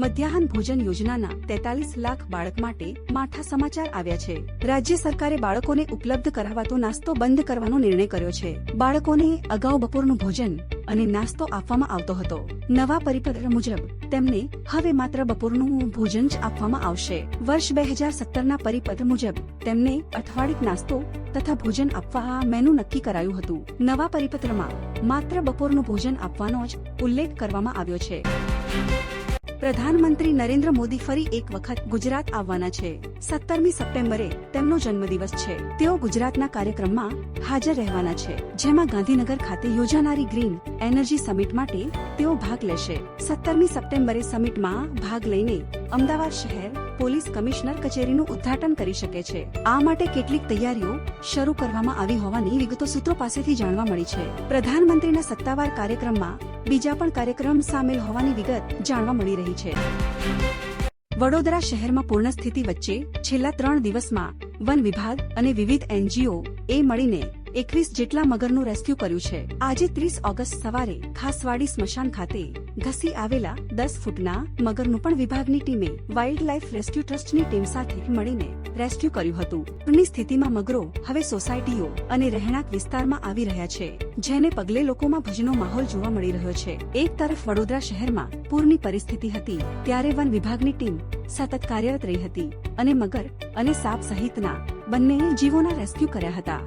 મધ્યાહન ભોજન યોજનાના તેતાલીસ લાખ બાળક માટે માઠા સમાચાર આવ્યા છે. રાજ્ય સરકારે બાળકોને ઉપલબ્ધ કરાવાતો નાસ્તો બંધ કરવાનો નિર્ણય કર્યો છે. બાળકોને અગાઉ બપોરનું ભોજન અને નાસ્તો આપવામાં આવતો હતો. નવા પરિપત્ર મુજબ, તેમને હવે માત્ર બપોરનું ભોજન જ આપવામાં આવશે. વર્ષ બે હજાર સત્તરના પરિપત્ર મુજબ, તેમને અઠવાડિક નાસ્તો તથા ભોજન આપવા મેનુ નક્કી કરાયું હતું. નવા પરિપત્રમાં માત્ર બપોરનું ભોજન આપવાનો જ ઉલ્લેખ કરવામાં આવ્યો છે. પ્રધાનમંત્રી નરેન્દ્ર મોદી ફરી એક વખત ગુજરાત આવવાના છે. સત્તરમી સપ્ટેમ્બરે તેમનો જન્મદિવસ છે. તેઓ ગુજરાતના કાર્યક્રમમાં હાજર રહેવાના છે. જેમાં ગાંધીનગર ખાતે યોજાનારી ગ્રીન એનર્જી સમિટ માટે તેઓ ભાગ લેશે. સત્તરમી સપ્ટેમ્બરે સમિટમાં ભાગ લઈને અમદાવાદ શહેર પોલીસ કમિશનર કચેરીનું ઉદ્ઘાટન કરી શકે છે. આ માટે કેટલીક તૈયારીઓ શરૂ કરવામાં આવી હોવાની વિગતો સૂત્રો પાસેથી જાણવા મળી છે. પ્રધાનમંત્રીના સત્તાવાર કાર્યક્રમમાં બીજા પણ કાર્યક્રમ સામેલ હોવાની વિગત જાણવા મળી રહી છે. વડોદરા શહેરમાં પૂર્ણ સ્થિતિ વચ્ચે છેલ્લા ત્રણ દિવસમાં વન વિભાગ અને વિવિધ એનજીઓ એ મળીને એકવીસ જેટલા મગરનું રેસ્ક્યુ કર્યું છે. આજે ત્રીસ ઓગસ્ટ સવારે ખાસવાડી સ્મશાન ખાતે ઘસી આવેલા દસ ફૂટના મગરનું પણ વિભાગની ટીમે વાઇલ્ડ લાઇફ રેસ્ક્યુ ટ્રસ્ટની ટીમ સાથે મળીને રેસ્ક્યુ કર્યું હતું. પૂરની સ્થિતિમાં મગરો હવે સોસાયટીઓ અને રહેણાંક વિસ્તારમાં આવી રહ્યા છે, જેને પગલે લોકોમાં ભજનો માહોલ જોવા મળી રહ્યો છે. એક તરફ વડોદરા શહેરમાં પૂરની પરિસ્થિતિ હતી, ત્યારે વન વિભાગની ટીમ સતત કાર્યરત રહી હતી અને મગર અને સાપ સહિતના બંને જીવોના રેસ્ક્યુ કર્યા હતા.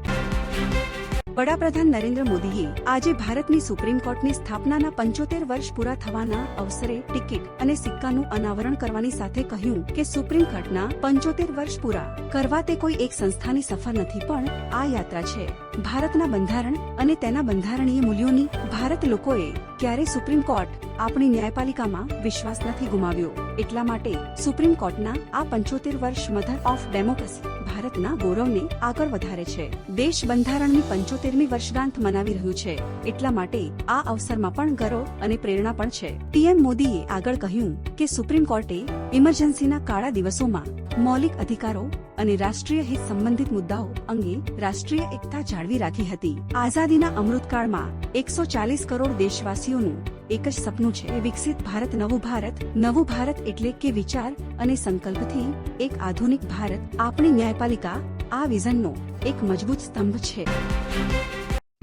વડાપ્રધાન નરેન્દ્ર મોદીએ આજે ભારતની સુપ્રીમ કોર્ટની સ્થાપનાના પંચોતેર વર્ષ પૂરા થવાના અવસરે ટિકિટ અને સિક્કાનું અનાવરણ કરવાની સાથે કહ્યું કે સુપ્રીમ કોર્ટના પંચોતેર વર્ષ પૂરા કરવા તે કોઈ એક સંસ્થાની સફર નથી, પણ આ યાત્રા છે. ભારતના બંધારણ અને તેના બંધારણીય મૂલ્યોની ભારત લોકોએ ક્યારે સુપ્રીમ કોર્ટ આપણી ન્યાયપાલિકામાં વિશ્વાસ નથી ગુમાવ્યો? એટલા માટે સુપ્રીમ કોર્ટના આ પંચોતેર વર્ષ મધર ઓફ ડેમોક્રેસી ભારતના ગૌરવને આગળ વધારે છે. દેશ બંધારણની પંચોતેરમી વર્ષગાંઠ મનાવી રહ્યું છે. એટલા માટે આ અવસરમાં પણ ગૌરવ અને પ્રેરણા પણ છે. પીએમ મોદીએ આગળ કહ્યું કે સુપ્રીમ કોર્ટે ઇમરજન્સીના કાળા દિવસોમાં મૌલિક અધિકારો અને રાષ્ટ્રીય હિત સંબંધિત મુદ્દાઓ અંગે રાષ્ટ્રીય એકતા જાળવી રાખી હતી. આઝાદીના અમૃતકાળમાં એકસો ચાલીસ કરોડ દેશવાસીઓનું એક જ સપનું છે વિકસિત ભારત, નવું ભારત. નવું ભારત એટલે કે વિચાર અને સંકલ્પથી એક આધુનિક ભારત. આપણી ન્યાયપાલિકા આ વિઝનનો એક મજબૂત સ્તંભ છે.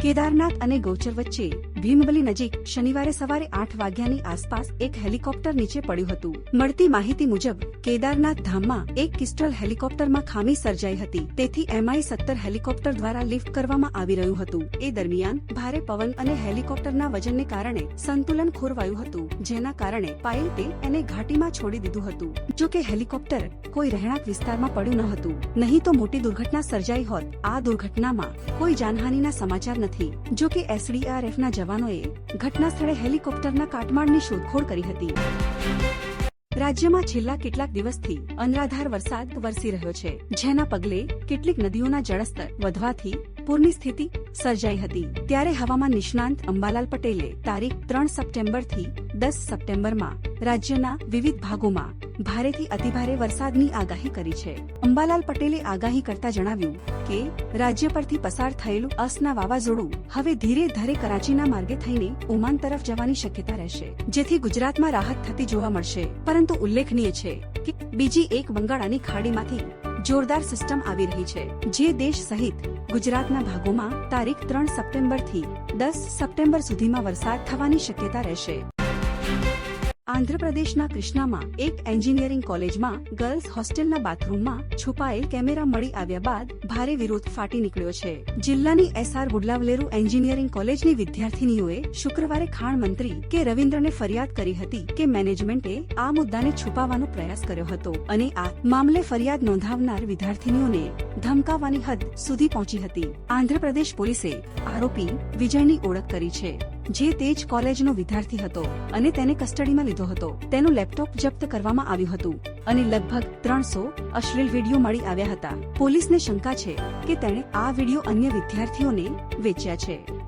કેદારનાથ અને ગૌચર વચ્ચે ભીમબલી નજીક શનિવારે સવારે આઠ વાગ્યાની આસપાસ એક હેલિકોપ્ટર નીચે પડ્યું હતું. મળતી માહિતી મુજબ, કેદારનાથ ધામમાં એક કિસ્ટલ હેલિકોપ્ટરમાં ખામી સર્જાઈ હતી. તેથી એમઆઈ સત્તર હેલિકોપ્ટર દ્વારા લિફ્ટ કરવામાં આવી રહ્યું હતું. એ દરમિયાન, ભારે પવન અને હેલિકોપ્ટરના વજનને કારણે સંતુલન ખોરવાયું હતું, જેના કારણે પાયલટે એને ઘાટીમાં છોડી દીધું હતું. જો કે હેલિકોપ્ટર કોઈ રહેણાંક વિસ્તારમાં પડ્યું ન હતું. નહીં તો મોટી દુર્ઘટના સર્જાઈ હોત. આ દુર્ઘટનામાં કોઈ જાનહાનિના સમાચાર નથી જો કે એસડીઆરએફના જવાનોએ ઘટના સ્થળે હેલિકોપ્ટરના કાટમાળની શોધખોળ કરી હતી. રાજ્યમાં છેલ્લા કેટલાક દિવસથી અનરાધાર વરસાદ વરસી રહ્યો છે, જેના પગલે કેટલીક નદીઓના જળસ્તર વધવાથી પૂરની સ્થિતિ સર્જાઈ હતી. ત્યારે હવામાન નિષ્ણાંત અંબાલાલ પટેલે તારીખ ત્રણ સપ્ટેમ્બરથી દસ સપ્ટેમ્બરમાં રાજ્યના વિવિધ ભાગોમાં ભારેથી અતિભારે વરસાદની આગાહી કરી છે. અંબાલાલ પટેલે આગાહી કરતા જણાવ્યું કે, રાજ્ય પરથી પસાર થયેલું અસના વાવાઝોડું હવે ધીરે ધીરે કરાચીના માર્ગે થઈને ઓમાન તરફ જવાની શક્યતા રહેશે, જેથી ગુજરાતમાં રાહત થતી જોવા મળશે. પરંતુ ઉલ્લેખનીય છે કે, બીજી એક બંગાળાની ખાડીમાંથી જોરદાર સિસ્ટમ આવી રહી છે, જે દેશ સહિત ગુજરાતના ભાગોમાં તારીખ ત્રણ સપ્ટેમ્બરથી દસ સપ્ટેમ્બર સુધીમાં વરસાદ થવાની શક્યતા રહેશે. આંધ્રપ્રદેશના કૃષ્ણામાં એક એન્જિનિયરિંગ કોલેજમાં ગર્લ્સ હોસ્ટેલના બાથરૂમમાં છુપાયેલ કેમેરા મળી આવ્યા બાદ ભારે વિરોધ ફાટી નીકળ્યો છે. જિલ્લાની એસઆર બુડલાવલેરુ એન્જિનિયરિંગ કોલેજની વિદ્યાર્થીનીઓએ શુક્રવારે ખાણ મંત્રી કે રવિન્દ્રને ફરિયાદ કરી હતી કે મેનેજમેન્ટે આ મુદ્દાને છુપાવવાનો પ્રયાસ કર્યો હતો અને આ મામલે ફરિયાદ નોંધાવનાર વિદ્યાર્થીનીઓને ધમકાવવાની હદ સુધી પહોંચી હતી. આંધ્રપ્રદેશ પોલીસે આરોપી વિજયની ઓળખ કરી છે. જે તે જ કોલેજનો વિદ્યાર્થી હતો અને તેને કસ્ટડીમાં લીધો હતો. તેનું લેપટોપ જપ્ત કરવામાં આવ્યું હતું અને લગભગ ત્રણસો અશ્લીલ વીડિયો મળી આવ્યા હતા. પોલીસને શંકા છે કે તેણે આ વીડિયો અન્ય વિદ્યાર્થીઓને વેચ્યા છે.